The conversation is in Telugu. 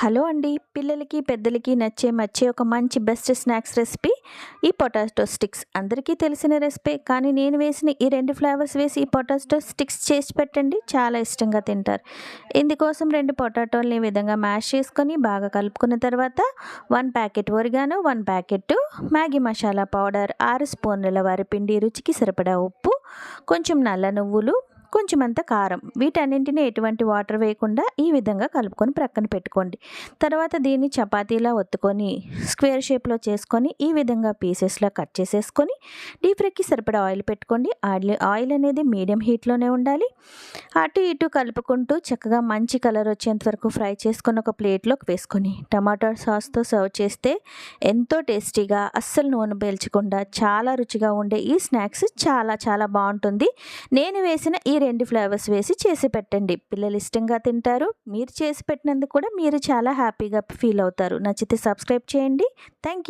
హలో అండి. పిల్లలకి పెద్దలకి నచ్చే మచ్చే ఒక మంచి బెస్ట్ స్నాక్స్ రెసిపీ ఈ పొటాటో స్టిక్స్. అందరికీ తెలిసిన రెసిపీ. కానీ నేను వేసిన ఈ రెండు ఫ్లేవర్స్ వేసి ఈ పొటాటో స్టిక్స్ చేసి పెట్టండి. చాలా ఇష్టంగా తింటారు. ఇందుకోసం రెండు పొటాటోల్ని ఈ విధంగా మ్యాష్ చేసుకొని బాగా కలుపుకున్న తర్వాత one packet oregano one packet Maggi masala powder ఆరు స్పూన్ల వరిపిండి రుచికి సరిపడా ఉప్పు కొంచెం నల్ల నువ్వులు కొంచెం అంత కారం. వీటన్నింటినీ ఎటువంటి వాటర్ వేయకుండా ఈ విధంగా కలుపుకొని ప్రక్కన పెట్టుకోండి. తర్వాత దీన్ని చపాతీలా ఒత్తుకొని స్క్వేర్ షేప్లో చేసుకొని ఈ విధంగా పీసెస్లో కట్ చేసేసుకొని డీప్ ఫ్రైకి సరిపడా ఆయిల్ పెట్టుకోండి. ఆయిల్ ఆయిల్ అనేది మీడియం హీట్లోనే ఉండాలి. అటు ఇటు కలుపుకుంటూ చక్కగా మంచి కలర్ వచ్చేంత వరకు ఫ్రై చేసుకొని ఒక ప్లేట్లోకి వేసుకొని టమాటో సాస్తో సర్వ్ చేస్తే ఎంతో టేస్టీగా అస్సలు నూనె పేల్చకుండా చాలా రుచిగా ఉండే ఈ స్నాక్స్ చాలా చాలా బాగుంటుంది. నేను వేసిన ఈ రెండు ఫ్లేవర్స్ వేసి చేసి పెట్టండి. పిల్లలు ఇష్టంగా తింటారు. మీరు చేసి పెట్టినందుకు కూడా మీరు చాలా హ్యాపీగా ఫీల్ అవుతారు. నచ్చితే సబ్స్క్రైబ్ చేయండి. Thank you